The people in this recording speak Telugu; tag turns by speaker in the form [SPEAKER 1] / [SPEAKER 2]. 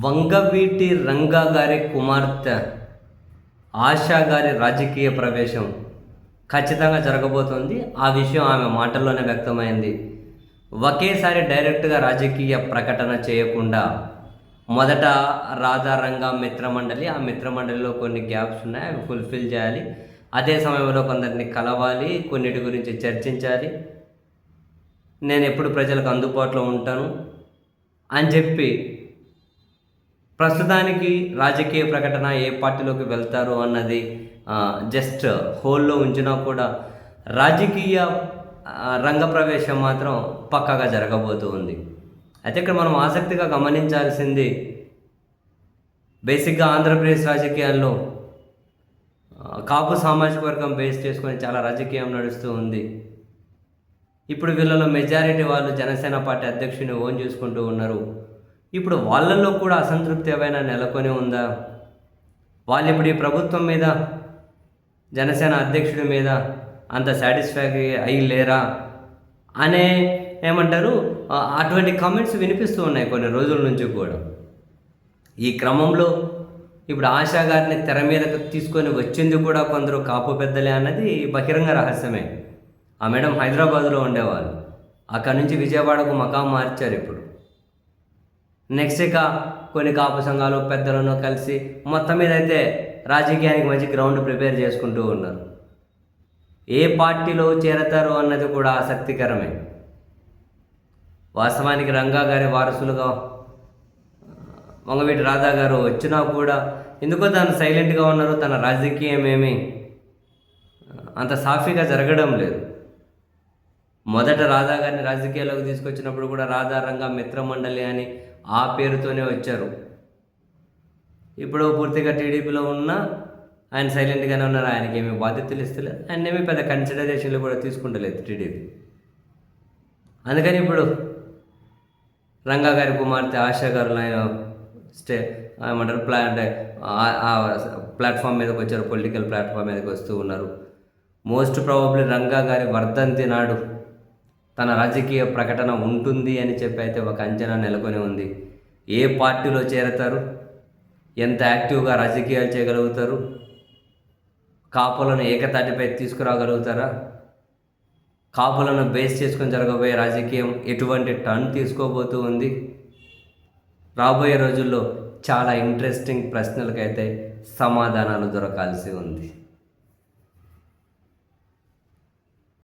[SPEAKER 1] వంగవీటి రంగా గారి కుమార్తె ఆశా గారి రాజకీయ ప్రవేశం ఖచ్చితంగా జరగబోతోంది. ఆ విషయం ఆమె మాటల్లోనే వ్యక్తమైంది. ఒకేసారి డైరెక్ట్గా రాజకీయ ప్రకటన చేయకుండా మొదట రాధారంగా మిత్రమండలి ఆ మిత్రమండలిలో కొన్ని గ్యాప్స్ ఉన్నాయి. అవి ఫుల్ఫిల్ చేయాలి. అదే సమయంలో కొందరిని కలవాలి కొన్నిటి గురించి చర్చించాలి. నేను ఎప్పుడు ప్రజలకు అందుబాటులో ఉంటాను అని చెప్పి ప్రస్తుతానికి రాజకీయ ప్రకటన ఏ పార్టీలోకి వెళ్తారు అన్నది జస్ట్ హోల్లో ఉంచినా కూడా రాజకీయ రంగ ప్రవేశం మాత్రం పక్కాగా జరగబోతూ ఉంది. అయితే ఇక్కడ మనం ఆసక్తిగా గమనించాల్సింది బేసిక్గా ఆంధ్రప్రదేశ్ రాజకీయాల్లో కాపు సామాజిక వర్గం బేస్ చేసుకొని చాలా రాజకీయం నడుస్తూ ఉంది. ఇప్పుడు వీళ్ళలో మెజారిటీ వాళ్ళు జనసేన పార్టీ అధ్యక్షుని ఓన్ చేసుకుంటూ ఉన్నారు. ఇప్పుడు వాళ్ళల్లో కూడా అసంతృప్తి ఏమైనా నెలకొని ఉందా? వాళ్ళు ఇప్పుడు ఈ ప్రభుత్వం మీద జనసేన అధ్యక్షుడి మీద అంత సాటిస్ఫాక్టరీ అయి లేరా? అనే ఏమంటారు అటువంటి కామెంట్స్ వినిపిస్తూ ఉన్నాయి కొన్ని రోజుల నుంచి కూడా. ఈ క్రమంలో ఇప్పుడు ఆశా గారిని తెర మీదకు తీసుకొని వచ్చింది కూడా కొందరు కాపు పెద్దలే అన్నది బహిరంగ రహస్యమే. ఆ మేడం హైదరాబాద్లో ఉండేవాళ్ళు. అక్కడి నుంచి విజయవాడకు మకాం మార్చారు ఇప్పుడు. నెక్స్ట్ ఇక కొన్ని కాపు సంఘాలు పెద్దలను కలిసి మొత్తం మీద అయితే రాజకీయానికి మంచి గ్రౌండ్ ప్రిపేర్ చేసుకుంటూ ఉన్నారు. ఏ పార్టీలో చేరతారు అన్నది కూడా ఆసక్తికరమే. వాస్తవానికి రంగా గారి వారసులుగా వంగవీటి రాధా గారు వచ్చినా కూడా ఎందుకో తను సైలెంట్గా ఉన్నారు తన రాజకీయం ఏమీ అంత సాఫీగా జరగడం లేదు. మొదట రాధా గారిని రాజకీయాల్లోకి తీసుకొచ్చినప్పుడు కూడా రాధా రంగా మిత్రమండలి అని ఆ పేరుతోనే వచ్చారు. ఇప్పుడు పూర్తిగా టీడీపీలో ఉన్న ఆయన సైలెంట్గానే ఉన్నారు. ఆయనకి ఏమి బాధ్యతలు ఇస్తలేదు ఆయన ఏమి పెద్ద కన్సిడరేషన్లు కూడా తీసుకుంటలేదు టీడీపీ. అందుకని ఇప్పుడు రంగా గారి కుమార్తె ఆశా గారు ఆయన స్టే ఏమంటారు ప్లా అంటే ప్లాట్ఫామ్ మీదకి వచ్చారు పొలిటికల్ ప్లాట్ఫామ్ మీదకి వస్తూ ఉన్నారు. మోస్ట్ ప్రాబబ్లీ రంగా గారి వర్ధంతి నాడు తన రాజకీయ ప్రకటన ఉంటుంది అని చెప్పి అయితే ఒక అంచనా నెలకొని ఉంది. ఏ పార్టీలో చేరతారు? ఎంత యాక్టివ్గా రాజకీయాలు చేయగలుగుతారు? కాపులను ఏకతాటిపై తీసుకురాగలుగుతారా? కాపులను బేస్ చేసుకొని జరగబోయే రాజకీయం ఎటువంటి టర్న్ తీసుకోబోతూ ఉంది? రాబోయే రోజుల్లో చాలా ఇంట్రెస్టింగ్ ప్రశ్నలకైతే సమాధానాలు దొరకాల్సి ఉంది.